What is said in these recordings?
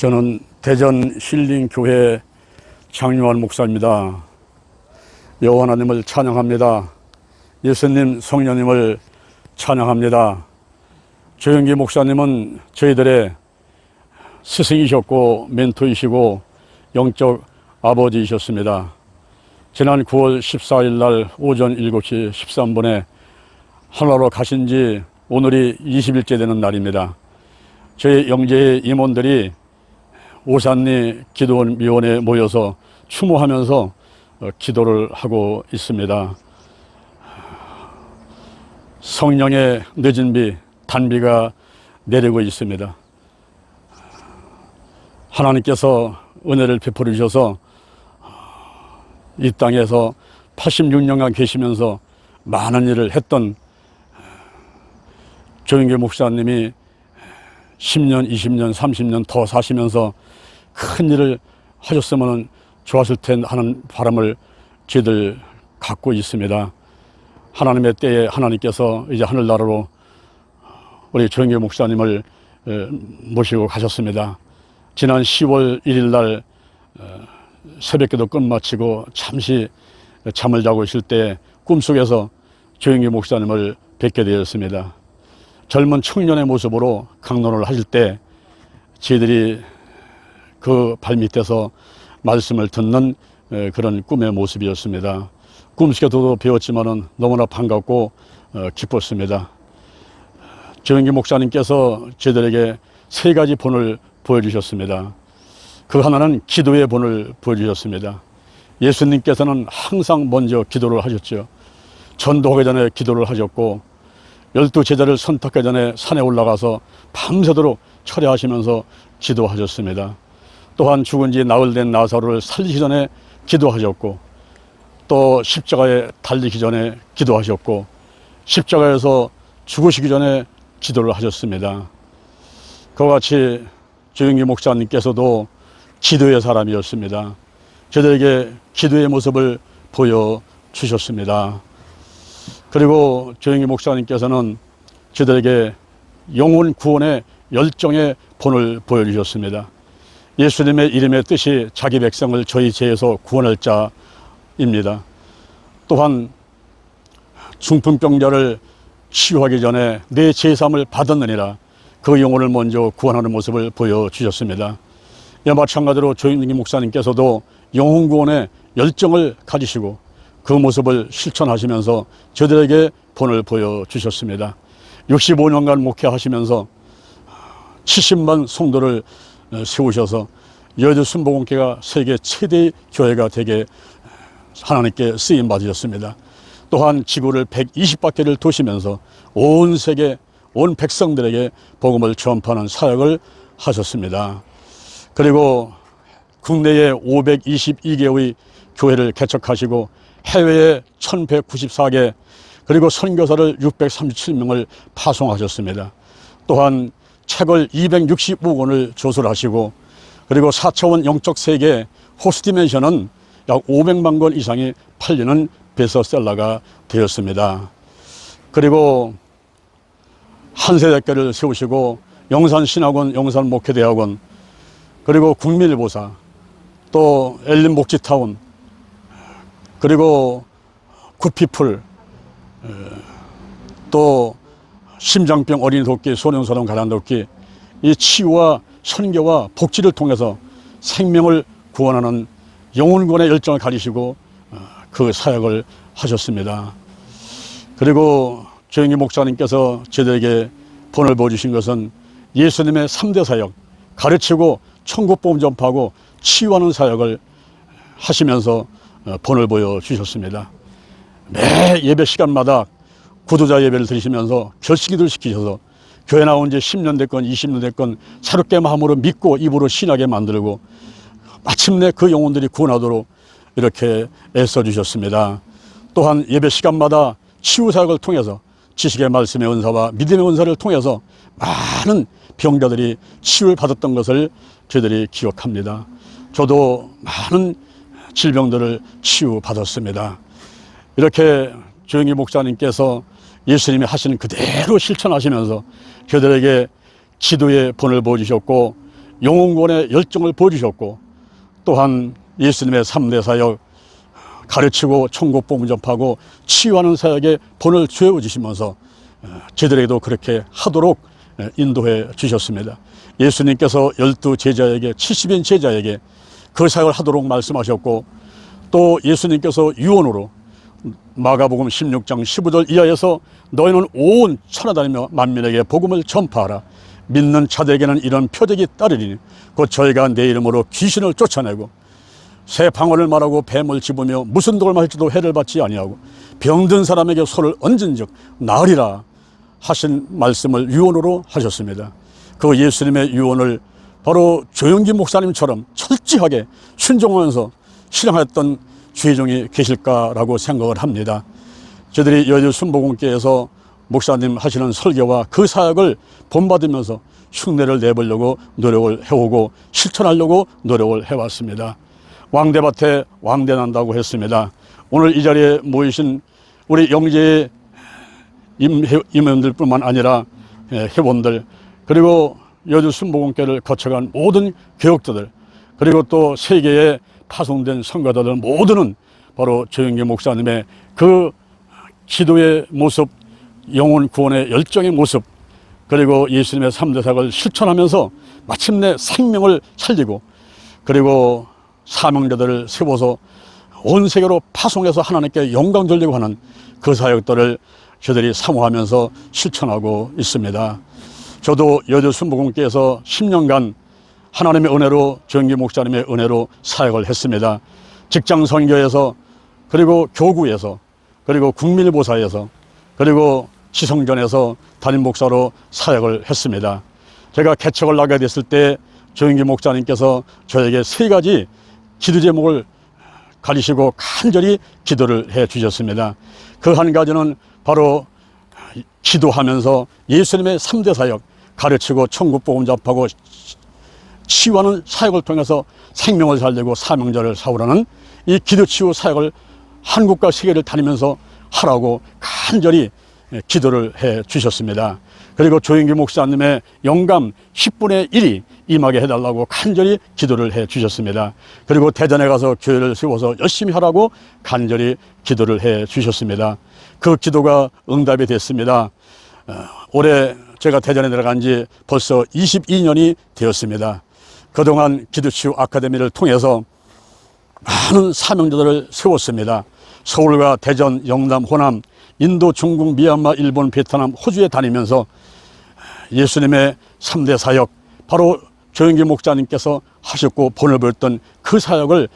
저는 대전 힐링교회 장유한 목사입니다. 여호와 하나님을 찬양합니다. 예수님 성령님을 찬양합니다. 조영기 목사님은 저희들의 스승이셨고 멘토이시고 영적 아버지이셨습니다. 지난 9월 14일 날 오전 7시 13분에 하나로 가신 지 오늘이 20일째 되는 날입니다. 저희 영재의 임원들이 오산리 기도원 미원에 모여서 추모하면서 어, 기도를 하고 있습니다. 성령의 늦은 비, 단비가 내리고 있습니다. 하나님께서 은혜를 베풀어 주셔서 이 땅에서 86년간 계시면서 많은 일을 했던 조영길 목사님이 10년, 20년, 30년 더 사시면서 큰 일을 하셨으면 좋았을 텐 하는 바람을 저희들 갖고 있습니다. 하나님의 때에 하나님께서 이제 하늘나라로 우리 조영길 목사님을 에, 모시고 가셨습니다. 지난 10월 1일 날 어, 새벽기도 끝마치고 잠시 잠을 자고 있을 때 꿈속에서 조영기 목사님을 뵙게 되었습니다. 젊은 청년의 모습으로 강론을 하실 때 저희들이 그 발밑에서 말씀을 듣는 에, 그런 꿈의 모습이었습니다. 꿈속에도 배웠지만은 너무나 반갑고 어, 기뻤습니다. 조영기 목사님께서 저희들에게 세 가지 본을 보여주셨습니다. 그 하나는 기도의 본을 보여주셨습니다. 예수님께서는 항상 먼저 기도를 하셨죠. 전도하기 전에 기도를 하셨고 열두 제자를 선택하기 전에 산에 올라가서 밤새도록 철야하시면서 기도하셨습니다. 또한 죽은 지 나흘 된 나사로를 살리기 전에 기도하셨고 또 십자가에 달리기 전에 기도하셨고 십자가에서 죽으시기 전에 기도를 하셨습니다. 그와 같이 조영기 목사님께서도 기도의 사람이었습니다. 저들에게 기도의 모습을 보여주셨습니다. 그리고 조영기 목사님께서는 저들에게 영혼 구원의 열정의 본을 보여주셨습니다. 예수님의 이름의 뜻이 자기 백성을 저희 죄에서 구원할 자입니다. 또한 중풍병자를 치유하기 전에 내 제삼을 받았느니라 그 영혼을 먼저 구원하는 모습을 보여주셨습니다. 마찬가지로 조인기 목사님께서도 영혼 구원의 열정을 가지시고 그 모습을 실천하시면서 저들에게 본을 보여주셨습니다. 65년간 목회하시면서 70만 성도를 세우셔서 여주 순복음교가 세계 최대 교회가 되게 하나님께 쓰임 받으셨습니다. 또한 지구를 120바퀴를 도시면서 온 세계 온 백성들에게 복음을 전파하는 사역을 하셨습니다. 그리고 국내에 522개의 교회를 개척하시고 해외에 1194개 그리고 선교사를 637명을 파송하셨습니다. 또한 책을 265권을 조술하시고 그리고 4차원 영적 세계 호스디멘션은 약 500만 권 이상이 팔리는 베스트셀러가 되었습니다. 그리고 한세대교를 세우시고 영산신학원, 영산목회대학원, 그리고 국민일보사, 또 엘린목지타운, 그리고 구피풀, 또 심장병 어린이 돕기, 소년소년 가난 돕기, 이 치유와 선교와 복지를 통해서 생명을 구원하는 영혼권의 열정을 가지시고 어, 그 사역을 하셨습니다. 그리고 조영기 목사님께서 저들에게 본을 보여주신 것은 예수님의 3대 사역, 가르치고 천국복음 전파하고 치유하는 사역을 하시면서 어, 본을 보여주셨습니다. 매 예배 시간마다 구도자 예배를 드리시면서 결식기도를 시키셔서 교회 나온 지 10년 됐건 20년 됐건 새롭게 마음으로 믿고 입으로 신하게 만들고 마침내 그 영혼들이 구원하도록 이렇게 애써 주셨습니다. 또한 예배 시간마다 치유 사역을 통해서 지식의 말씀의 은사와 믿음의 은사를 통해서 많은 병자들이 치유를 받았던 것을 저희들이 기억합니다. 저도 많은 질병들을 치유받았습니다. 이렇게 조영기 목사님께서 예수님이 하시는 그대로 실천하시면서 저들에게 기도의 본을 보여주셨고 영혼권의 열정을 보여주셨고 또한 예수님의 삼대 사역 가르치고 천국 복음 전파하고 치유하는 사역에 본을 죄어 주시면서 어, 저들에게도 그렇게 하도록 어, 인도해 주셨습니다. 예수님께서 열두 제자에게 70인 제자에게 그 사역을 하도록 말씀하셨고 또 예수님께서 유언으로 마가복음 16장 15절 이하에서 너희는 온 천하다니며 만민에게 복음을 전파하라. 믿는 자들에게는 이런 표적이 따르리니 곧 저희가 내 이름으로 귀신을 쫓아내고 새 방언을 말하고 뱀을 집으며 무슨 독을 마실지도 해를 받지 아니하고 병든 사람에게 손을 얹은즉 나으리라 하신 말씀을 유언으로 하셨습니다. 그 예수님의 유언을 바로 조영기 목사님처럼 철저하게 순종하면서 실행했던 주의종이 계실까라고 생각을 합니다. 저들이 여주 순복음교에서 목사님 하시는 설교와 그 사역을 본받으면서 흉내를 내보려고 노력을 해오고 실천하려고 노력을 해왔습니다. 왕대밭에 왕대 난다고 했습니다. 오늘 이 자리에 모이신 우리 영재의 임- 임원들뿐만 아니라 예, 회원들 그리고 여주 순복음교를 거쳐간 모든 교역자들 그리고 또 세계에 파송된 선교자들 모두는 바로 조영기 목사님의 그 기도의 모습, 영혼 구원의 열정의 모습, 그리고 예수님의 삼대 사역을 실천하면서 마침내 생명을 살리고 그리고 사명자들을 세워서 온 세계로 파송해서 하나님께 영광 돌리고 하는 그 사역들을 저들이 사모하면서 실천하고 있습니다. 저도 여주 순복음교에서 10년간 하나님의 은혜로 정기 목사님의 은혜로 사역을 했습니다. 직장 선교에서 그리고 교구에서 그리고 국민보사에서 그리고 지성전에서 담임 목사로 사역을 했습니다. 제가 개척을 나게 됐을 때 조영기 목사님께서 저에게 세 가지 기도 제목을 가리시고 간절히 기도를 해 주셨습니다. 그 한 가지는 바로 기도하면서 예수님의 삼대 사역 가르치고 천국 복음 접하고 치유하는 사역을 통해서 생명을 살리고 사명자를 사오라는 이 기도 치유 사역을 한국과 세계를 다니면서 하라고 간절히 기도를 해 주셨습니다. 그리고 조영기 목사님의 영감 10분의 1이 임하게 해달라고 간절히 기도를 해 주셨습니다. 그리고 대전에 가서 교회를 세워서 열심히 하라고 간절히 기도를 해 주셨습니다. 그 기도가 응답이 됐습니다. 어, 올해 제가 대전에 들어간 지 벌써 22년이 되었습니다. 그동안 기도치유 아카데미를 통해서 많은 사명자들을 세웠습니다. 서울과 대전, 영남, 호남, 인도, 중국, 미얀마, 일본, 베트남, 호주에 다니면서 예수님의 삼대 사역, 바로 조영기 목사님께서 하셨고 본을 보였던 그 사역을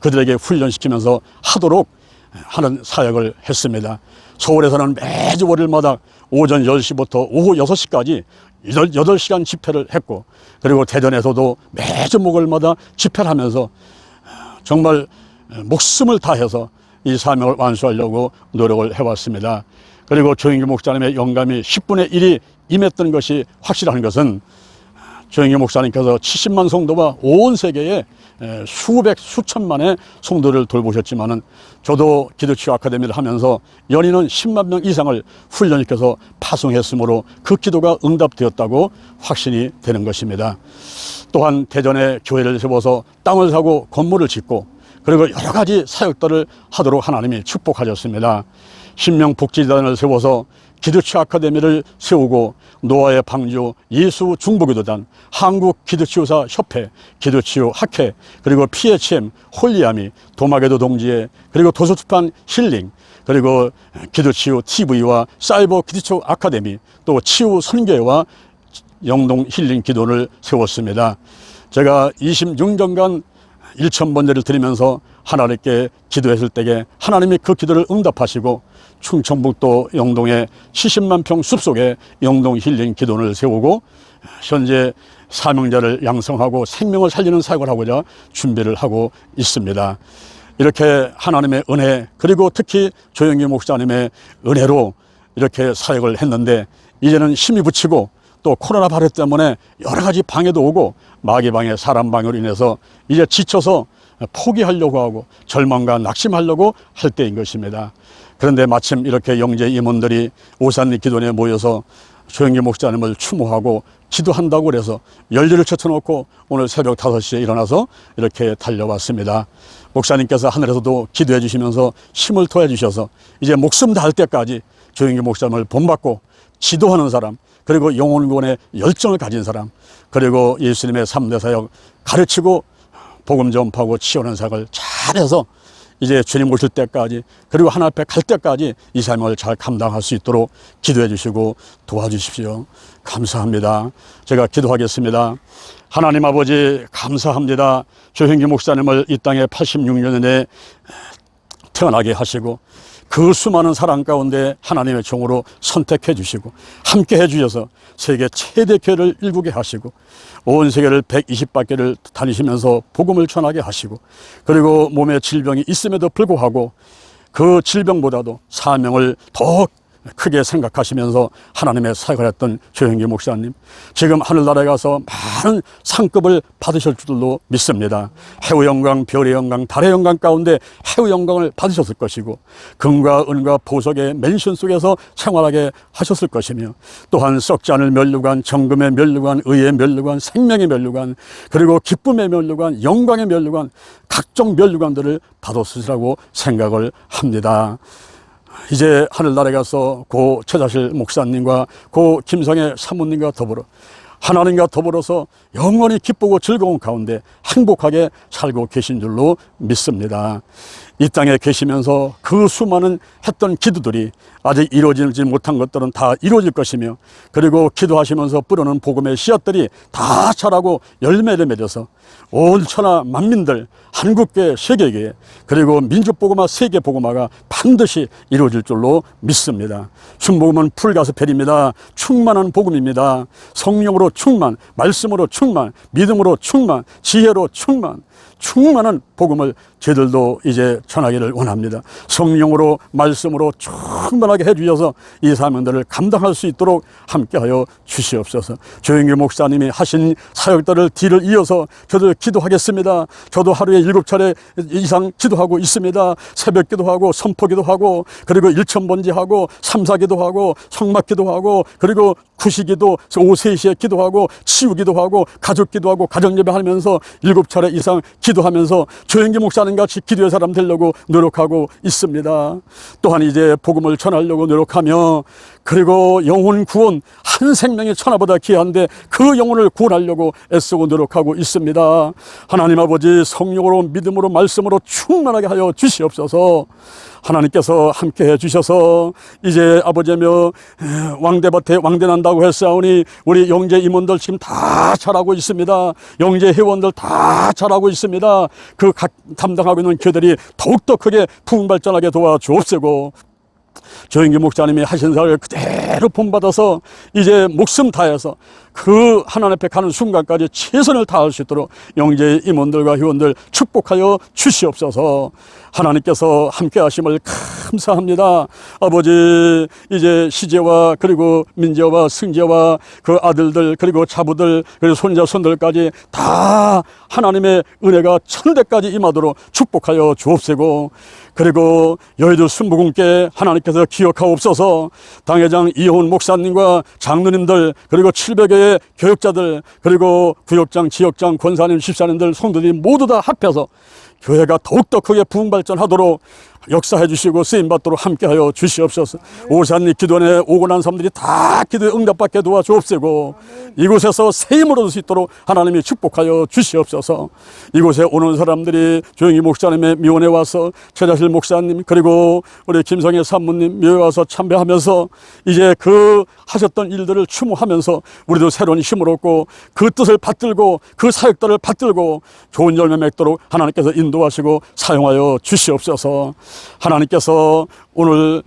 그들에게 훈련시키면서 하도록 하는 사역을 했습니다. 서울에서는 매주 월요일마다 오전 10시부터 오후 6시까지 8시간 집회를 했고 그리고 대전에서도 매주 목요일마다 집회를 하면서 정말 목숨을 다해서 이 사명을 완수하려고 노력을 해왔습니다. 그리고 조영기 목사님의 영감이 10분의 1이 임했던 것이 확실한 것은 조영기 목사님께서 70만 성도와 온 세계에 에, 수백 수천만의 성도를 돌보셨지만은 저도 기도치유 아카데미를 하면서 연인은 10만 명 이상을 훈련시켜서 파송했으므로 그 기도가 응답되었다고 확신이 되는 것입니다. 또한 대전에 교회를 세워서 땅을 사고 건물을 짓고 그리고 여러 가지 사역들을 하도록 하나님이 축복하셨습니다. 신명복지단을 세워서 기도치 아카데미를 세우고 노아의 방주, 예수 중보기도단, 한국기도치유사 협회, 기도치유 학회, 그리고 PHM, 홀리아미, 도마게도 동지회, 그리고 도서출판 힐링, 그리고 기도치유 TV와 사이버 기도치유 아카데미, 또 치유 선교회와 영동 힐링 기도를 세웠습니다. 제가 26년간 1천 번제를 드리면서 하나님께 기도했을 때에 하나님이 그 기도를 응답하시고 충청북도 영동에 70만 평 숲속에 영동 힐링 기도를 세우고 현재 사명자를 양성하고 생명을 살리는 사역을 하고자 준비를 하고 있습니다. 이렇게 하나님의 은혜 그리고 특히 조영기 목사님의 은혜로 이렇게 사역을 했는데 이제는 힘이 붙이고 또 코로나 바이러스 때문에 여러 가지 방해도 오고 마귀 방해 사람 방해로 인해서 이제 지쳐서 포기하려고 하고 절망과 낙심하려고 할 때인 것입니다. 그런데 마침 이렇게 영재 임원들이 오산리 기도원에 모여서 조영기 목사님을 추모하고 기도한다고 그래서 열일을 쳐쳐놓고 오늘 새벽 5시에 일어나서 이렇게 달려왔습니다. 목사님께서 하늘에서도 기도해 주시면서 힘을 토해 주셔서 이제 목숨 다할 때까지 조영기 목사님을 본받고 지도하는 사람 그리고 영혼구원의 열정을 가진 사람 그리고 예수님의 삼대 사역 가르치고 복음 전파하고 치유하는 사역을 잘해서 이제 주님 오실 때까지 그리고 하나 앞에 갈 때까지 이 삶을 잘 감당할 수 있도록 기도해 주시고 도와주십시오. 감사합니다. 제가 기도하겠습니다. 하나님 아버지 감사합니다. 조형기 목사님을 이 땅에 86년에 태어나게 하시고 그 수많은 사랑 가운데 하나님의 종으로 선택해 주시고 함께 해 주셔서 세계 최대 교회를 일구게 하시고 온 세계를 120바퀴를 다니시면서 복음을 전하게 하시고 그리고 몸에 질병이 있음에도 불구하고 그 질병보다도 사명을 더 크게 생각하시면서 하나님의 사역을 했던 조영기 목사님 지금 하늘나라에 가서 많은 상급을 받으실 줄로 믿습니다 해우 영광, 별의 영광, 달의 영광 가운데 해우 영광을 받으셨을 것이고 금과 은과 보석의 맨션 속에서 생활하게 하셨을 것이며 또한 썩지 않을 면류관, 정금의 면류관, 의의 면류관, 생명의 면류관 그리고 기쁨의 면류관, 영광의 면류관 각종 면류관들을 받았으리라고 생각을 합니다. 이제 하늘나라에 가서 고 최자실 목사님과 고 김성애 사모님과 더불어 하나님과 더불어서 영원히 기쁘고 즐거운 가운데 행복하게 살고 계신 줄로 믿습니다. 이 땅에 계시면서 그 수많은 했던 기도들이 아직 이루어지지 못한 것들은 다 이루어질 것이며 그리고 기도하시면서 뿌려놓은 복음의 씨앗들이 다 자라고 열매를 맺어서 온 천하 만민들 한국계 세계계 그리고 민족 복음화 세계 복음화가 반드시 이루어질 줄로 믿습니다. 충복음은 풀가스펠입니다. 충만한 복음입니다. 성령으로 충만, 말씀으로 충만, 믿음으로 충만, 지혜로 충만, 충만한 복음을 저희들도 이제 전하기를 원합니다. 성령으로 말씀으로 충만하게 해주셔서 이 사명들을 감당할 수 있도록 함께하여 주시옵소서. 조영규 목사님이 하신 사역들을 뒤를 이어서 저들 기도하겠습니다. 저도 하루에 일곱 차례 이상 기도하고 있습니다. 새벽 기도하고 선포 기도하고 그리고 일천 번지하고 삼사 기도하고 성막 기도하고 그리고 구시기도 오후 3시에 기도하고 치유 기도 하고 가족 기도 하고 가정 예배 하면서 일곱 차례 이상 기도하면서 조영기 목사님 같이 기도의 사람 되려고 노력하고 있습니다. 또한 이제 복음을 전하려고 노력하며 그리고 영혼 구원 한 생명의 천하보다 귀한데 그 영혼을 구원하려고 애쓰고 노력하고 있습니다. 하나님 아버지 성령으로 믿음으로 말씀으로 충만하게 하여 주시옵소서. 하나님께서 함께 해 주셔서 이제 아버지며 왕대밭에 왕대난다 고 했사오니 우리 영재 임원들 지금 다 잘하고 있습니다. 영재 회원들 다 잘하고 있습니다. 그 각 담당하고 있는 교들이 더욱더 크게 부흥발전하게 도와주옵시고 조영기 목사님이 하신 사역을 그대로 본받아서 이제 목숨 다해서 그 하나님 앞에 가는 순간까지 최선을 다할 수 있도록 영재 임원들과 회원들 축복하여 주시옵소서 하나님께서 함께 하심을 감사합니다. 아버지 이제 시제와 그리고 민재와 승재와 그 아들들 그리고 자부들 그리고 손자 손들까지 다 하나님의 은혜가 천대까지 임하도록 축복하여 주옵시고 그리고 여의도 순복음께 하나님께서 기억하옵소서 당회장 이호훈 목사님과 장로님들 그리고 700여 의 교육자들 그리고 구역장 지역장 권사님 집사님들 성도들이 모두 다 합해서 교회가 더욱더 크게 부흥발전하도록 역사해 주시고 쓰임 받도록 함께하여 주시옵소서. 오산리 기도원에 오고 난 사람들이 다 기도에 응답받게 도와주옵시고 이곳에서 새 힘을 얻을 수 있도록 하나님이 축복하여 주시옵소서. 이곳에 오는 사람들이 조영희 목사님의 미원에 와서 최자실 목사님 그리고 우리 김성애 산모님 묘에 와서 참배하면서 이제 그 하셨던 일들을 추모하면서 우리도 새로운 힘을 얻고 그 뜻을 받들고 그 사역들을 받들고 좋은 열매 맺도록 하나님께서 인도 하시고 사용하여 주시옵소서. 하나님께서 오늘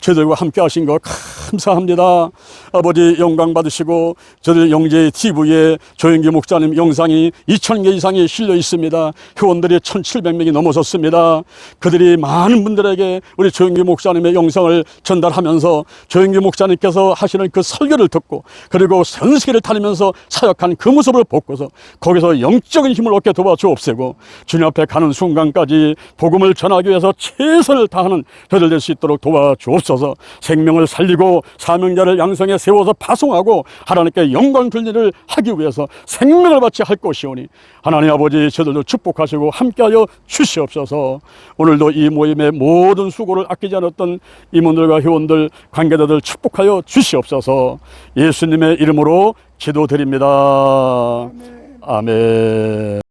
저들과 함께 하신 것 감사합니다. 아버지 영광 받으시고 저들 영재 TV에 조영기 목사님 영상이 2,000개 이상이 실려 있습니다. 회원들이 1,700명이 넘어섰습니다. 그들이 많은 분들에게 우리 조영기 목사님의 영상을 전달하면서 조영기 목사님께서 하시는 그 설교를 듣고 그리고 전 세계를 다니면서 사역한 그 모습을 보고서 거기서 영적인 힘을 얻게 도와주옵시고 주님 앞에 가는 순간까지 복음을 전하기 위해서 최선을 다하는 저들 될 수 있도록 도와주옵소서. 생명을 살리고 또 사명자를 양성에 세워서 파송하고 하나님께 영광 돌리를 하기 위해서 생명을 바치 할 것이오니 하나님 아버지 저들도 축복하시고 함께하여 주시옵소서. 오늘도 이 모임의 모든 수고를 아끼지 않았던 임원들과 회원들 관계자들 축복하여 주시옵소서. 예수님의 이름으로 기도드립니다. 아멘